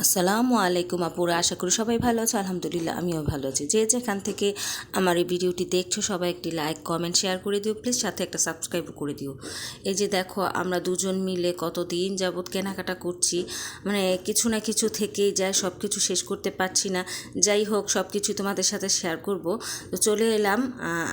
আসসালামু আলাইকুম আপুরা, আশা করি সবাই ভালো আছো। আলহামদুলিল্লাহ, আমিও ভালো আছি। যে যেখান থেকে আমার এই ভিডিওটি দেখছ, সবাই একটি লাইক, কমেন্ট, শেয়ার করে দিও। প্লিজ সাথে একটা সাবস্ক্রাইব করে দিও। এই যে দেখো, আমরা দুজন মিলে কতদিন যাবৎ কেনাকাটা করছি। মানে কিছু না কিছু থেকেই যায় সব কিছু শেষ করতে পারছি না। যাই হোক সব কিছু তোমাদের সাথে শেয়ার করব। তো চলে এলাম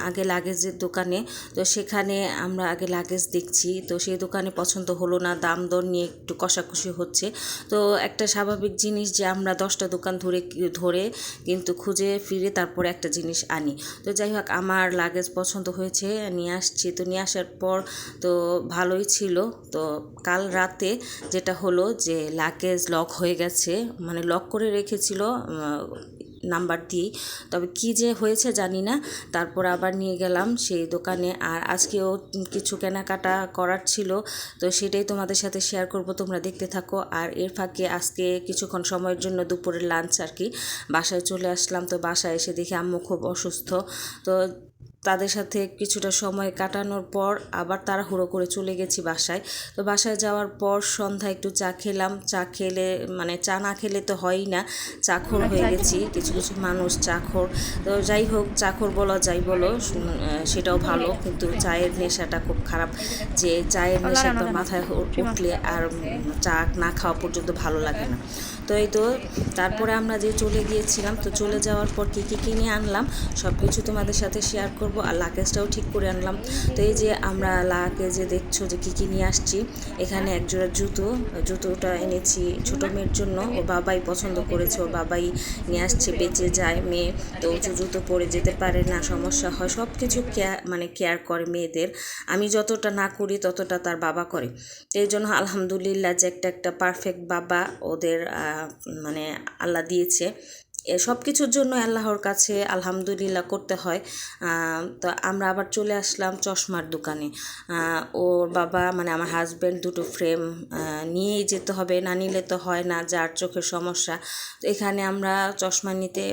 আগে লাগেজের দোকানে। তো সেখানে আমরা আগে লাগেজ দেখছি। তো সেই দোকানে পছন্দ হলো না, দাম দর নিয়ে একটু কষাকষি হচ্ছে। তো একটা স্বাভাবিক জিনিস যে আমরা দশটা দোকান ধরে ধরে কিন্তু খুঁজে ফিরে তারপর একটা জিনিস আনি। তো যাই হোক, আমার লাগেজ পছন্দ হয়েছে, নিয়ে আসছি। তো নিয়ে আসার পর তো ভালোই ছিল। তো কাল রাতে যেটা হলো যে লাগেজ লক হয়ে গেছে মানে লক করে রেখেছিল নাম্বার দিয়েই তবে কি যে হয়েছে জানি না। তারপর আবার নিয়ে গেলাম সেই দোকানে। আর আজকেও কিছু কেনাকাটা করার ছিল। তো সেটাই তোমাদের সাথে শেয়ার করব। তোমরা দেখতে থাকো। আর এর ফাঁকে আজকে কিছুক্ষণ সময়ের জন্য দুপুরের লাঞ্চ আর কি। বাসায় চলে আসলাম। তো বাসায় এসে দেখি আম্মু খুব অসুস্থ। তো তাদের সাথে কিছুটা সময় কাটানোর পর আবার তাড়াহুড়ো করে চলে গেছি বাসায়। তো বাসায় যাওয়ার পর সন্ধ্যায় একটু চা খেলাম। চা খেলে মানে চা না খেলে তো হয়ই না। চাখর হয়ে গেছি কিছু কিছু মানুষ চাখর। তো যাই হোক চাখর বলো যাই বলো সেটাও ভালো কিন্তু চায়ের নেশাটা খুব খারাপ। যে চায়ের নেশা একবার মাথায় উঠলে আর চা না খাওয়া পর্যন্ত ভালো লাগে না। তো এই তো তারপরে আমরা যে চলে গিয়েছিলাম তো চলে যাওয়ার পর কী কী কিনে আনলাম? সব কিছু তোমাদের সাথে শেয়ার করব। আর লাকেজটাও ঠিক করে আনলাম। তো এই যে আমরা লাকেজে দেখছ যে কী কী নিয়ে আসছি। এখানে একজোড়া জুতো, জুতোটা এনেছি ছোটো মেয়ের জন্য। ও বাবাই পছন্দ করেছে ওর বাবাই নিয়ে আসছে, বেঁচে যায় মেয়ে। তো উঁচু জুতো পরে যেতে পারে না, সমস্যা হয়। সব কিছু কেয়ার মানে কেয়ার করে মেয়েদের। আমি যতটা না করি, ততটা তার বাবা করে। এই জন্য আলহামদুলিল্লাহ যে একটা একটা পারফেক্ট বাবা ওদের মানে আল্লাহ দিয়েছে। সব কিছুর জন্য আল্লাহর কাছে আলহামদুলিল্লাহ করতে হয়। তো আমরা আবার চলে আসলাম চশমার দোকানে। ওর বাবা মানে আমার হাজব্যান্ড দুটো ফ্রেম নিয়েই যেতে হবে। না নিলে তো হয় না, যার চোখের সমস্যা। তো এখানে আমরা চশমা নিতে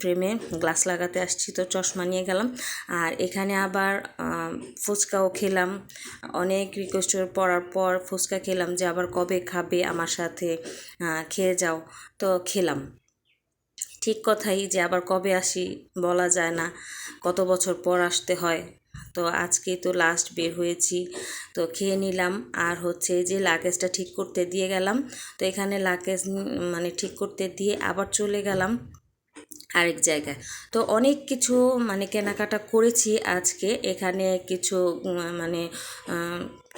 ফ্রেমে গ্লাস লাগাতে আসছি তো চশমা নিয়ে গেলাম। আর এখানে আবার ফুচকাও খেলাম। অনেক রিকোয়েস্ট পড়ার পর ফুচকা খেলাম যে আবার কবে খাবে আমার সাথে খেয়ে যাও। তো খেলাম। ঠিক কথাই যে আবার কবে আসি বলা যায় না। কত বছর পর আসতে হয়। তো আজকে তো লাস্ট বের হয়েছি। তো খেয়ে নিলাম। আর হচ্ছে যে লাগেজটা ঠিক করতে দিয়ে গেলাম। তো এখানে লাগেজ মানে ঠিক করতে দিয়ে আবার চলে গেলাম। আরেক জায়গায়। তো অনেক কিছু মানে কেনাকাটা করেছি আজকে। এখানে কিছু মানে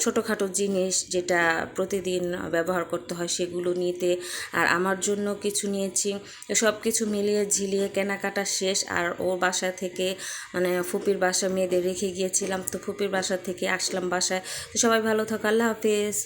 ছোটোখাটো জিনিস যেটা প্রতিদিন ব্যবহার করতে হয় সেগুলো নিতে আর আমার জন্য কিছু নিয়েছি। সব কিছু মিলিয়ে ঝিলিয়ে কেনাকাটা শেষ আর ওর বাসা থেকে মানে ফুপির বাসা মেয়েদের রেখে গিয়েছিলাম। তো ফুপির বাসা থেকে আসলাম বাসায়। তো সবাই ভালো থাকো, আল্লাহ হাফেজ।